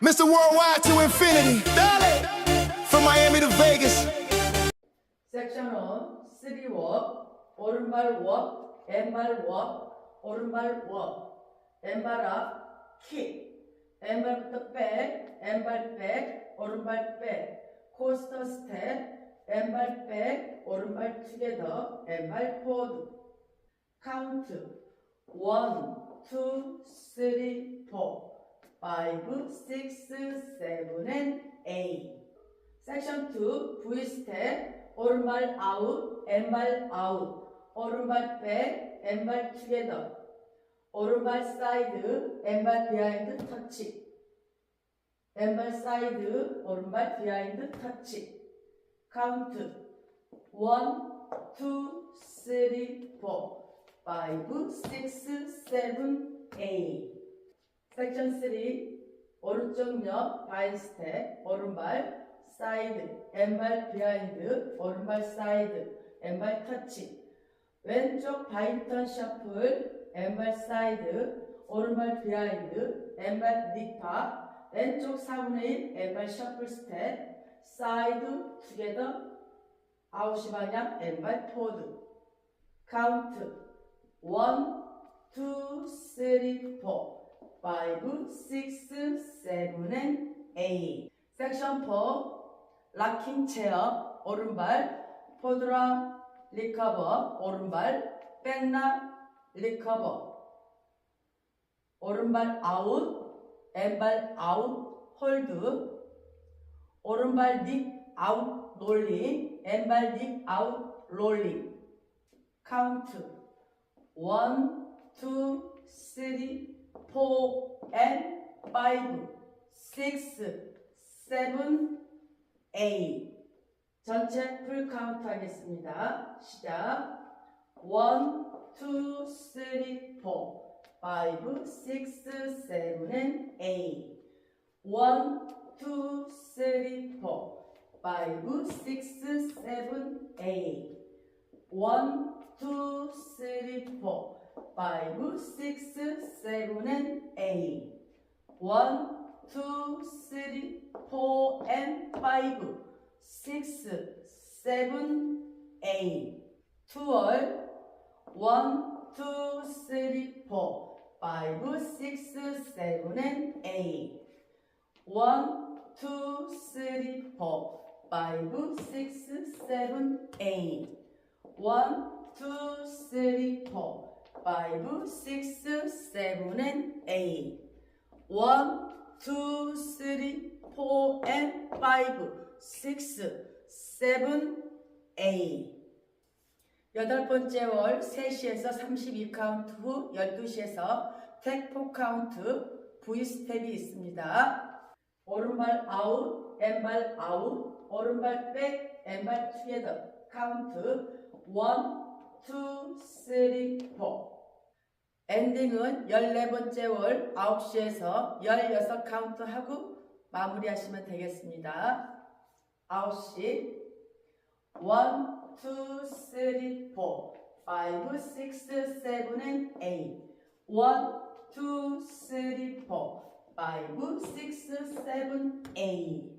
Mr. Worldwide to infinity. Dale. From Miami to Vegas. 섹션 1, 3워, 오른발 워, 왼발 워, 오른발 워, 왼발 앞, 킥, 왼발부터 백, 왼발 백, 오른발 백, 코스터 스텝, 왼발 백, 오른발 투게더, 왼발 포드. 카운트 1, 2, 3, 4, 5, 6, 7, and 8. 섹션 2, V 스텝, 오른발 아웃, 왼발 아웃, 오른발 백, 왼발 투게더, 오른발 사이드, 왼발 비하인드 터치, 왼발 사이드, 오른발 비하인드 터치. 카운트 1, 2, 3, 4, 5, 6, 7, 8. 섹션 3, 오른쪽 옆 바인 스텝, 오른발 사이드, 왼발 비하인드, 오른발 사이드, 왼발 터치. 왼쪽 바인턴 셔플, 왼발 사이드, 오른발 비하인드, 왼발 닉파, 왼쪽 4분의 1, 왼발 셔플 스텝, 사이드, 투게더, 아웃이 방향, 왼발 포드. 카운트 1, 2, 3, 4, 5, 6, 7, and 8. 섹션 4, 락킹 체어, 오른발, 포드라, 리커버, 오른발, 백나, 리커버. 오른발 아웃, 왼발 아웃, 홀드. 오른발 닉 아웃, 롤링, 왼발 닉 아웃, 롤링. 카운트 1, 2, 3, 4, and 5, 6, 7, 8. 전체 풀 카운트 하겠습니다. 시작. 1, 2, 3, 4, 5, 6, 7, and 8. 1, 2, 3, 4, 5, 6, 7, 8. 1, 2, 3, 4, 5, 6, 7, and 8. 1, 2, 3, 4, and 5, 6, 7, 8. 2월 1, 2, 3, 4, 5, 6, 7, and 8. 1, 2, 3, 4, 5, 6, 7, 8. 1, 2, 3, 4, 5, 6, 7, and 8. 1, 2, 3, 4, and 5, 6, 7, 8. 여덟 번째 월 3시에서 32 카운트 후 12시에서 텍포 카운트 V 스텝이 있습니다. 오른발 아웃, 왼발 아웃, 오른발 백, 왼발 투게더 카운트 1, 2, 3, 4 엔딩은 14번째 월 9시에서 16 카운트 하고 마무리하시면 되겠습니다. 9시. 1, 2, 3, 4, 5, 6, 7, and 8 1, 2, 3, 4, 5, 6, 7, 8